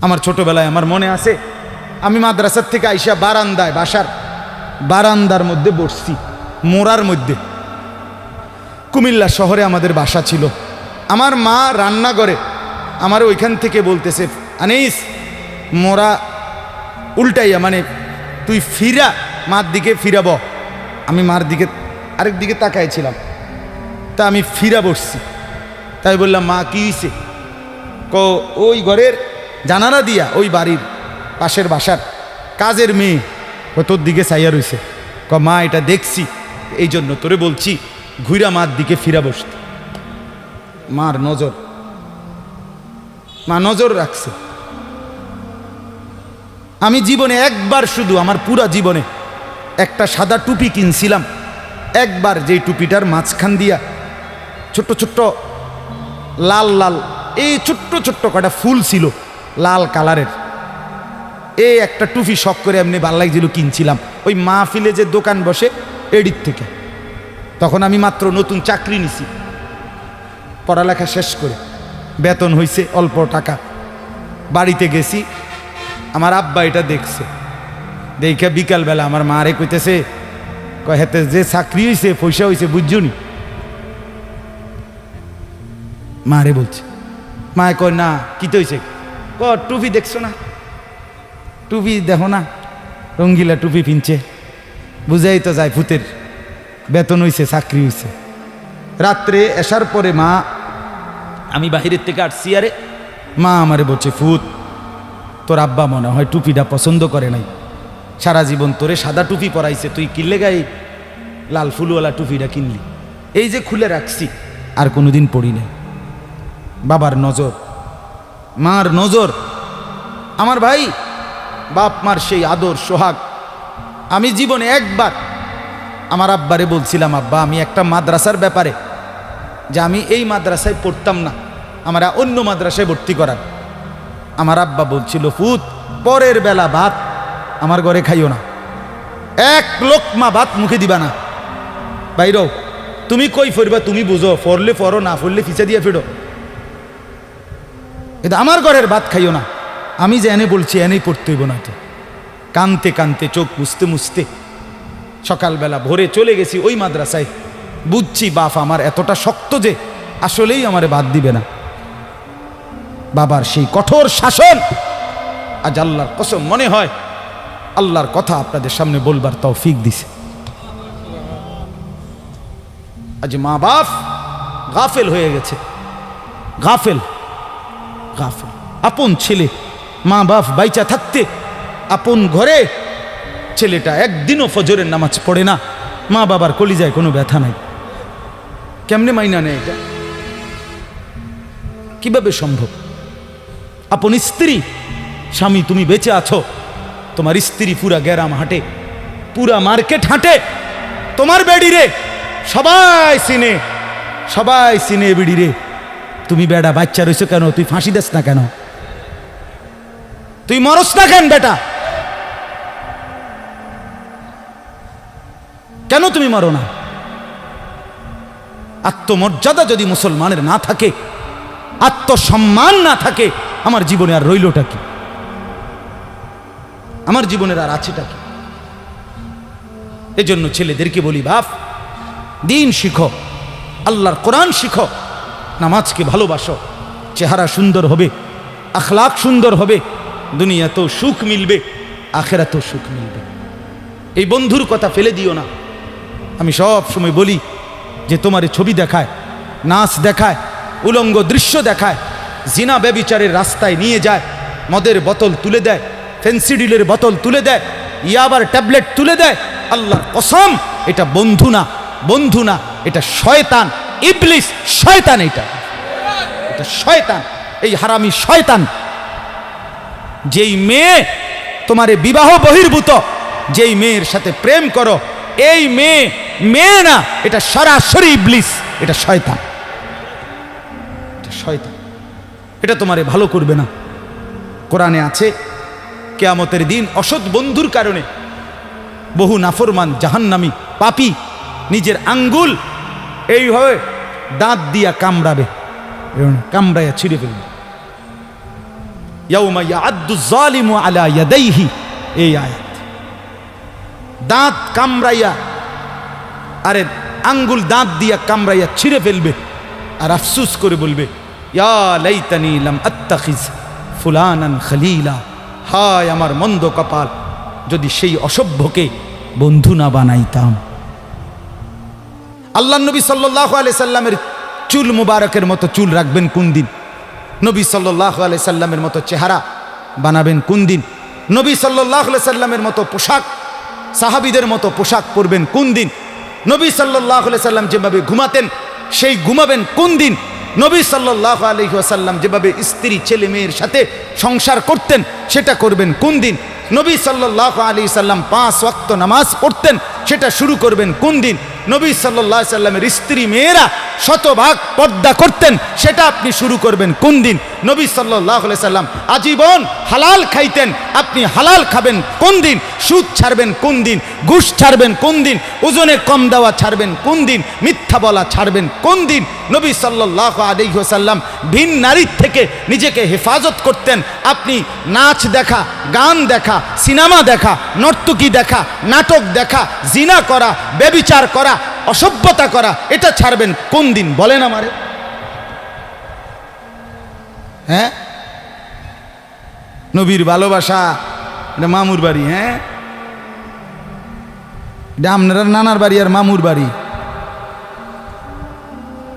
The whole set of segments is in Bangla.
আমার ছোটবেলায় আমার মনে আছে, আমি মাদ্রাসার থেকে আইসা বারান্দায়, বাসার বারান্দার মধ্যে বসছি, মোড়ার মধ্যে। কুমিল্লা শহরে আমাদের বাসা ছিল। আমার মা রান্না করে। আমার ওইখান থেকে বলতেছে, আনিস মোরা উল্টাইয়া মানে তুই ফিরা, মার দিকে ফিরাব। আমি মার দিকে, আরেক দিকে তাকাইছিলাম। তা আমি ফিরা বসছি। তাই বললাম, মা, কি হয়েছে ক ওই ঘরের জানালা দিয়া ওই বাড়ির পাশের বাসার কাজের মেয়ে ও তোর দিকে চাইয়া রইছে। ক, মা, এটা দেখছি। এই জন্য তোরে বলছি ঘুরা মার দিকে ফিরা বসতে। মার নজর, মা নজর রাখছে। আমি জীবনে একবার শুধু আমার পুরা জীবনে একটা সাদা টুপি কিনছিলাম। একবার যেই টুপিটার মাঝখান দিয়া ছোট্ট ছোট্ট, লাল লাল, এই ছোট্ট ছোট্ট কটা ফুল ছিল লাল কালারের। এই একটা টুপি শখ করে এমনি ভালো লাগছিল কিনছিলাম। ওই মাহফিলে যে দোকান বসে এডির থেকে। তখন আমি মাত্র নতুন চাকরি নিছি। পড়ালেখা শেষ করে। বেতন হইছে অল্প টাকা। বাড়িতে গেছি। আমার আব্বা এটা দেখছে। দেখে বিকালবেলা আমার মা মারে কইতেছে হেতে যে চাকরি হয়েছে পয়সা হয়েছে বুঝছনি মারে বলছে। মায়ে কয়, না, কি হয়েছে ক, টুপি দেখছ না? টুপি দেখো না? রঙ্গিলা টুপি পিনছে। বুঝাই তো যায় ভূতের বেতন হইছে, চাকরি হইছে। রাত্রে এসার পরে মা, আমি বাহিরের থেকে আসছি, আরে মা আমারে বলছে ফুত তোর আব্বা মনে হয় টুপিটা পছন্দ করে নাই। সারা জীবন তোরে সাদা টুপি পরাইছে, তুই কিনলে গাই লাল ফুলওয়ালা টুপিটা কিনলি? এই যে খুলে রাখছি, আর কোনোদিন পড়ি নাই। বাবার নজর মার নজর। আমার ভাই, বাপ মার সেই আদর, সোহাগ। আমি জীবনে একবার, আমার আব্বারে বলছিলাম, আব্বা, আমি একটা মাদ্রাসার ব্যাপারে, যে আমি এই মাদ্রাসায় পড়তাম না। আমরা অন্য মাদ্রাসায় ভর্তি করার। আমার আব্বা বলছিল, ফুত, পরের বেলা ভাত আমার ঘরে খাইও না। এক লোকমা ভাত মুখে দিবা না। বাইরও তুমি কই ফরবা? তুমি বুঝো, ফরলে ফরো, না ফরলে ফিচা দিয়ে ফেরো। এটা আমার ঘরের ভাত খাইও না। আমি যে এনে বলছি, এনেই পড়তে হইব না তো। কানতে কানতে চোখ মুছতে মুছতে। সকালবেলা ভোরে চলে গেছি ওই মাদ্রাসায়। বুঝছি বাপ আমার এতটা শক্ত যে আসলেই আমারে বাদ দিবে না। বাবার সেই কঠোর শাসন আজ আল্লাহর কসম মনে হয় আল্লাহর কথা আপনাদের সামনে বলবার তাও ফিক দিছে। আজ মা বাপ গাফেল হয়ে গেছে। গাফেল। আপন ছেলে, মা বাপ বাইচা থাকতে আপন ঘরে ছেলেটা একদিনও ফজরের নামাজ পড়ে না, মা বাবার কলিজায় কোনো ব্যথা নাই। কেমনে মাইনা নেয় এটা? কীভাবে সম্ভব? আপন স্ত্রী, স্বামী তুমি বেঁচে আছো, তোমার স্ত্রী পুরা গ্যারাম হাঁটে, পুরা মার্কেট হাঁটে, তোমার বেডি রে সবাই চিনে সবাই চিনে বেডি রে তুমি বেড়া বাচ্চা রয়েছো কেন? তুই ফাঁসি দেস না কেন? তুই মরস না কেন বেটা? কেন তুমি মরো না? আত্মমর্যাদা যদি মুসলমানের না থাকে, আত্মসম্মান না থাকে, আমার জীবনে আর রইলটা কি? আমার জীবনের আর আছেটা কি? এজন্য ছেলেদেরকে বলি, বাপ, দিন শিখো, আল্লাহর কোরআন শিখো নামাজকে ভালোবাসো। চেহারা সুন্দর হবে, আখলাক সুন্দর হবে দুনিয়া দুনিয়াতেও সুখ মিলবে, আখেরাতেও সুখ মিলবে। এই বন্ধুর কথা ফেলে দিও না। আমি সব সময় বলি যে তোমার ছবি দেখায়, নাচ দেখায়, উলঙ্গ দৃশ্য দেখায়, জিনা ব্যবিচারের রাস্তায় নিয়ে যায়, মদের বোতল তুলে দেয়, ফেন্সিডিলের বোতল তুলে দেয়, ইয়াবার ট্যাবলেট তুলে দেয়, আল্লাহর কসম, এটা বন্ধু না বন্ধু না, এটা শয়তান। ইবলিস শয়তান এটা। এটা শয়তান, এই হারামি শয়তান। যেই মেয়ে তোমারে বিবাহ বহির্ভূত, যেই মেয়ের সাথে প্রেম করো, এই মেয়ে মেয়ে না, এটা সরাসরি ইবলিস, এটা শয়তান। এটা শয়তান। এটা তোমারে ভালো করবে না। কোরআনে আছে, কেয়ামতের দিন অসৎ বন্ধুর কারণে বহু নাফরমান জাহান্নামি পাপি নিজের আঙ্গুল এইভাবে দাঁত দিয়া কামড়াবে। কামড়াইয়া ছিঁড়ে ফেলবে। এই আয়াত। দাঁত কামড়াইয়া, আরে আঙ্গুল দাঁত দিয়া কামড়াইয়া ছিঁড়ে ফেলবে আর আফসুস করে বলবে ফুলানান খলিলা। হায় আমার মন্দ কপাল, যদি সেই অসভ্যকে বন্ধু না বানাইতাম। আল্লাহ নবী সাল্লাহ আলি সাল্লামের চুল মুবারকের মতো চুল রাখবেন কোন দিন? নবী সাল্লাহ আলি সাল্লামের মতো চেহারা বানাবেন কোন দিন? নবী সাল্লাহ আলি সাল্লামের মতো পোশাক, সাহাবিদের মতো পোশাক পরবেন কোন দিন? নবী সাল্লাহ আলি সাল্লাম যেভাবে ঘুমাতেন, সেই ঘুমাবেন কোন দিন? নবী সাল্লাহ আলহি আসাল্লাম যেভাবে স্ত্রী, ছেলে, মেয়ের সাথে সংসার করতেন, সেটা করবেন কোন দিন? নবী সাল্লাহ আলী সাল্লাম পাঁচ ওয়াক্ত নামাজ পড়তেন, সেটা শুরু করবেন কোন দিন? নবী সাল্লাহ সাল্লামের স্ত্রী মেয়েরা শতভাগ পর্দা করতেন, সেটা আপনি শুরু করবেন কোন দিন? নবী সাল্লাহ সাল্লাম আজীবন হালাল খাইতেন, আপনি হালাল খাবেন কোন দিন? সুদ ছাড়বেন কোন দিন? ঘুষ ছাড়বেন কোন দিন? ওজনে কম দেওয়া ছাড়বেন কোন দিন? মিথ্যা বলা ছাড়বেন কোন দিন? নবী সাল্লাহ আলিহাসাল্লাম ভিন নারীর থেকে নিজেকে হেফাজত করতেন। আপনি নাচ দেখা, গান দেখা, সিনেমা দেখা, নর্তকী দেখা, নাটক দেখা, জিনা করা বেবিচার করা অসভ্যতা করা, এটা ছাড়বেন। কোন দিন? বলেন আমারে। হ্যাঁ? নবীর ভালোবাসা, এটা মামুর বাড়ি হ্যাঁ? এটা আপনারা নানার বাড়ি আর মামুর বাড়ি।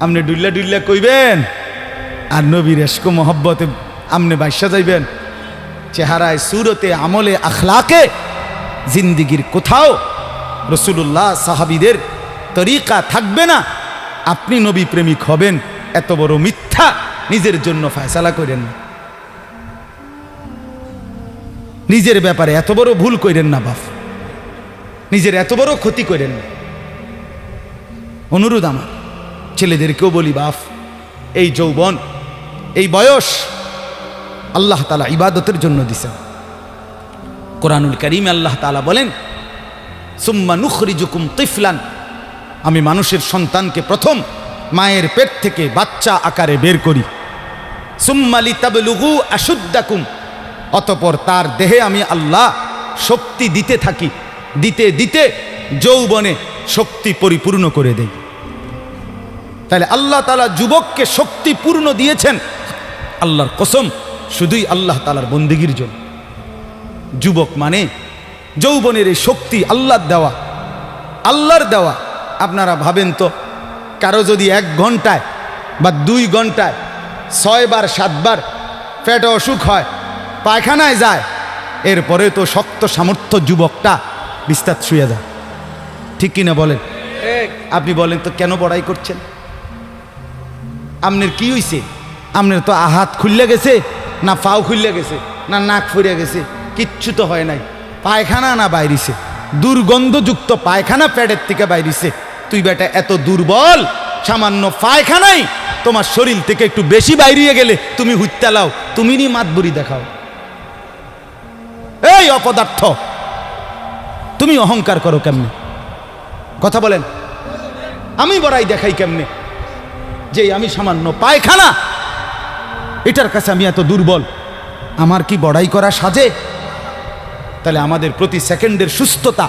আপনি ডুল্লা ডুল্লা কইবেন, আর নবীর এসকো মহব্বতে আপনি বাইসা যাইবেন। চেহারায়, সুরতে, আমলে, আখলাকে, জিন্দিগির কোথাও রসুল্লাহ সাহাবিদের তরিকা থাকবে না। আপনি নবী প্রেমিক হবেন, এত বড় মিথ্যা নিজের জন্য ফয়সালা করেন নিজের ব্যাপারে এত বড় ভুল করেন না বাপ। নিজের এত বড় ক্ষতি করেন না। অনুরোধ আমার, ছেলেদেরকেও বলি বাপ, এই যৌবন, এই বয়স আল্লাহ তালা ইবাদতের জন্য দিছেন। কোরআনুল করিম আল্লাহ তালা বলেন, সুম্মা নুখরিজুকুম তিফলান আমি মানুষের সন্তানকে প্রথম মায়ের পেট থেকে বাচ্চা আকারে বের করি। সুম্মালি তাবলুগু আশুদ্দাকুম। অতপর তার দেহে আমি আল্লাহ শক্তি দিতে থাকি। দিতে দিতে যৌবনে শক্তি পরিপূর্ণ করে দেই। তাহলে আল্লাহ তালা যুবককে শক্তিপূর্ণ দিয়েছেন। আল্লাহর কসম, শুধুই আল্লাহ তালার বন্দিগির জন্য। যুবক মানে যৌবনের এই শক্তি আল্লাহর দেওয়া আল্লাহর দেওয়া। আপনারা ভাবেন তো কারও যদি এক ঘন্টায় বা দুই ঘন্টায় ছয়বার সাতবার পেটে অসুখ হয় পায়খানায় যায় এরপরে তো শক্ত সামর্থ্য যুবকটা বিস্তার শুয়ে যায়। ঠিক কিনা বলেন? আপনি বলেন তো কেন বড়াই করছেন? আপনার কি হইছে? আপনার তো আহাত খুললে গেছে না পাও খুললে গেছে না নাক ফুরে গেছে কিচ্ছু তো হয় নাই। পায়খানা না বাইরিছে দুর্গন্ধযুক্ত পায়খানা প্যাডের থেকে বাইরিছে। তুই বেটা এত দুর্বল, সামান্য পায়খানাই তোমার শরীর থেকে একটু বেশি বাইরিয়ে গেলে তুমি হুত্যা লাও, তুমি নি মাতবুরি দেখাও। এই অপদার্থ, তুমি অহংকার করো কেমনে? কথা বলেন, আমি বড়াই দেখাই কেমনে? যে আমি সামান্য পায়খানা, এটার কাছে আমি এত দুর্বল, আমার কি বড়াই করা সাজে? তাহলে আমাদের প্রতি সেকেন্ডের সুস্থতা,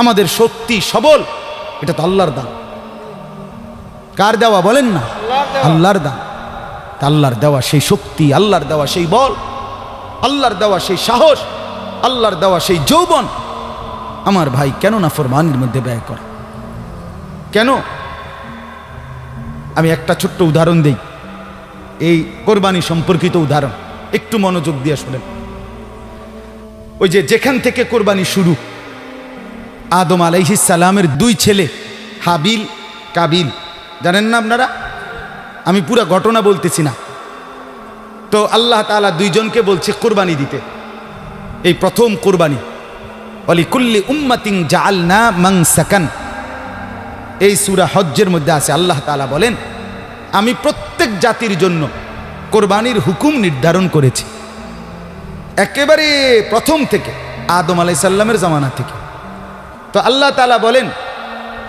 আমাদের শক্তি সবল। এটা তো আল্লাহর দান। কার দেওয়া বলেন না? আল্লাহর দান। আল্লাহর দেওয়া সেই শক্তি আল্লাহর দেওয়া সেই বল আল্লাহর দেওয়া সেই সাহস আল্লাহর দেওয়া সেই যৌবন আমার ভাই কেন না ফরমানের মধ্যে ব্যয় করা? কেন? আমি একটা ছোট্ট উদাহরণ দেই। এই কোরবানি সম্পর্কিত উদাহরণ। একটু মনোযোগ দিয়ে শোনেন। ওই যে যেখান থেকে কোরবানি শুরু আদম সালামের দুই ছেলে, হাবিল, কাবিল। জানেন না আপনারা? আমি পুরো ঘটনা বলতেছি না। তো আল্লাহ তাআলা দুইজনকে বলছে কোরবানি দিতে। এই প্রথম কোরবানি। অলি কুল্লি উম্মাতিং জাআলনা মাংসাকান এই সুরা হজ্জের মধ্যে আছে, আল্লাহ তাআলা বলেন, আমি প্রত্যেক জাতির জন্য কোরবানির হুকুম নির্ধারণ করেছি। একেবারে প্রথম থেকে, আদম আলাই সাল্লামের জামানা থেকে। তো আল্লাহ তালা বলেন,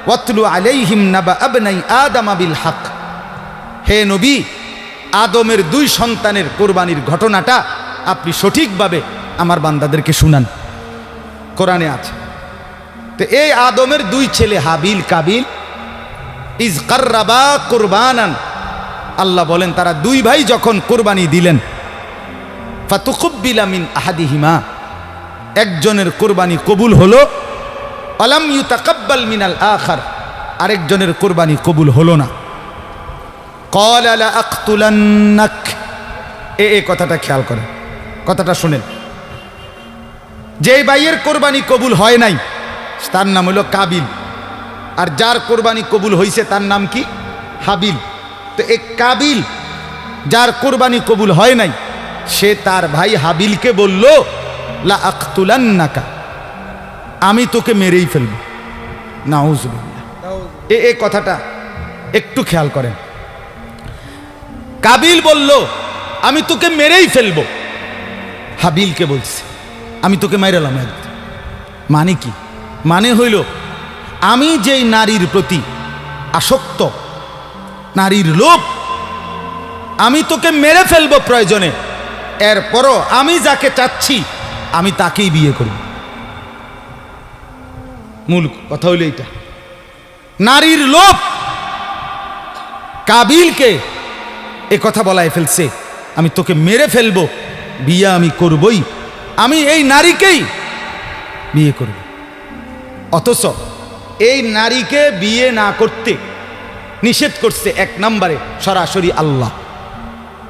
ওয়াতলু আলাইহিম নাবা আবনাই আদম আবিল হক। হে নবী, আদমের দুই সন্তানের কোরবানির ঘটনাটা আপনি সঠিকভাবে আমার বান্দাদেরকে শুনান। কোরআনে আছে, তো এই আদমের দুই ছেলে হাবিল কাবিল, ইজ কার্রাবা কুরবানান। আল্লাহ বলেন, তারা দুই ভাই যখন কোরবানি দিলেন, ফাতুকুব্বিলা মিন আহাদিহিমা। একজনের কোরবানি কবুল হলো আলাম ইউতাকাব্বাল মিনাল আখার। আরেকজনের কোরবানি কবুল হলো না। কল আলা আখতুলান্নাক এ এ কথাটা খেয়াল করেন। কথাটা শোনেন। যেই ভাইয়ের কোরবানি কবুল হয় নাই, তার নাম হলো কাবিল। আর যার কোরবানি কবুল হয়েছে তার নাম কি? হাবিল। তো এ কাবিল যার কোরবানি কবুল হয় নাই, সে তার ভাই হাবিলকে বলল, লা আখতুলান্নাকা আমি তোকে মেরেই ফেলব। নাউজুবিল্লাহ। এ এ কথাটা একটু খেয়াল করেন। কাবিল বলল আমি তোকে মেরেই ফেলব। হাবিলকে বলছে আমি তোকে মেরালাম একদিন। মানে কি? মানে হইল আমি যেই নারীর প্রতি আসক্ত নারীর লোভ আমি তোকে মেরে ফেলব প্রয়োজনে। এরপরও আমি যাকে চাচ্ছি আমি তাকেই বিয়ে করব। মূল কথা হইল এইটা। নারীর লোভ কাবিলকে এ কথা বলায় ফেলছে, আমি তোকে মেরে ফেলব, বিয়ে আমি করবই, আমি এই নারীকেই বিয়ে করব। অথচ এই নারীকে বিয়ে না করতে নিষেধ করছে এক নম্বরে সরাসরি আল্লাহ,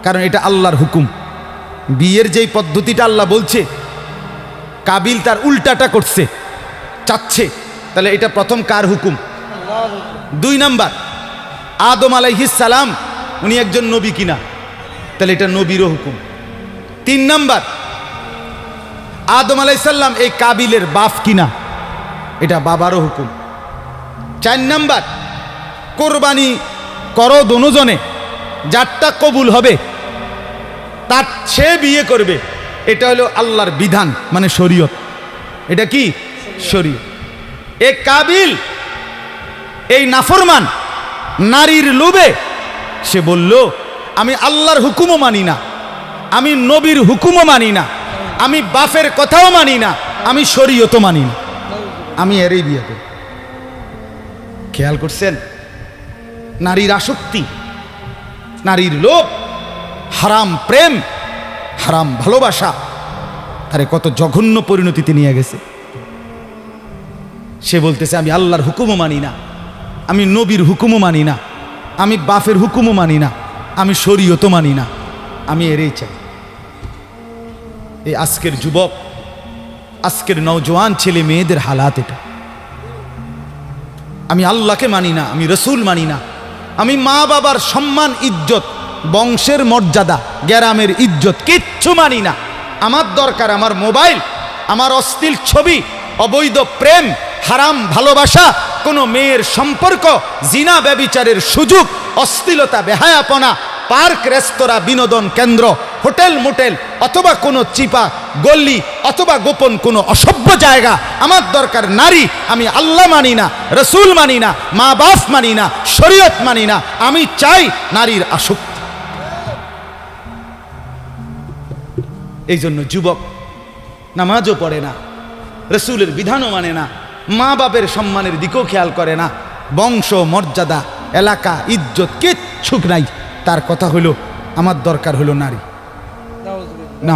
কারণ এটা আল্লাহর হুকুম। বিয়ের যেই পদ্ধতিটা আল্লাহ বলছে, কাবিল তার উল্টাটা করছে, চাচ্ছে। তাহলে এটা প্রথম কার হুকুম? দুই নাম্বার, আদম সালাম, উনি একজন নবী কিনা? তাহলে এটা নবীরও হুকুম। তিন নাম্বার, আদম আলাইসাল্লাম এই কাবিলের বাপ কিনা? এটা বাবারও হুকুম। চার নাম্বার, কোরবানি করো দনুজনে যারটা কবুল হবে, তার সে বিয়ে করবে। এটা হলো আল্লাহর বিধান মানে শরীয়ত। এটা কি? শরীয়ত। এ কাবিল, এই নাফরমান, নারীর লোভে। সে বলল, আমি আল্লাহর হুকুমও মানি না, আমি নবীর হুকুমও মানি না, আমি বাফের কথাও মানি না, আমি শরীয়তও মানি না। আমি এরই বিয়ে করি খেয়াল করছেন? নারীর আসক্তি, নারীর লোভ, হারাম প্রেম, হারাম ভালোবাসা, তারে কত জঘন্য পরিণতিতে নিয়ে গেছে সে বলতেছে, আমি আল্লাহর হুকুমও মানি না। আমি নবীর হুকুমও মানি না। আমি বাফের হুকুমও মানি না। আমি শরীয়তও মানি না। আমি এরই চাই। এই আজকের যুবক, আজকের নওজোয়ান ছেলে মেয়েদের হালাত এটা। আমি আল্লাহকে মানি না, আমি রসুল মানি না। আমি মা বাবার সম্মান, ইজ্জত, বংশের মর্যাদা গ্যারামের ইজ্জত কিচ্ছু মানি না। আমার দরকার আমার মোবাইল, আমার অশ্লীল ছবি, অবৈধ প্রেম হারাম ভালোবাসা, কোনো মেয়ের সম্পর্ক, জিনা ব্যবিচারের সুযোগ, অশ্লীলতা, বেহায়াপনা, পার্ক, রেস্তোরাঁ, বিনোদন কেন্দ্র, হোটেল, মোটেল, অথবা কোনো চিপা গল্লি অথবা গোপন কোনো অসভ্য জায়গা, আমার দরকার নারী, আমি আল্লাহ মানি না, রসুল মানি না মা বাপ মানি না, শরীয়ত মানি না, আমি চাই নারীর আসক্তি। এই জন্য যুবক, নামাজও পড়ে না, রসুলের বিধানও মানে না মা বাপের সম্মানের দিকেও খেয়াল করে না। বংশ মর্যাদা এলাকা ইজ্জত কিচ্ছুক নাই। তার কথা হলো আমার দরকার হলো নারী। না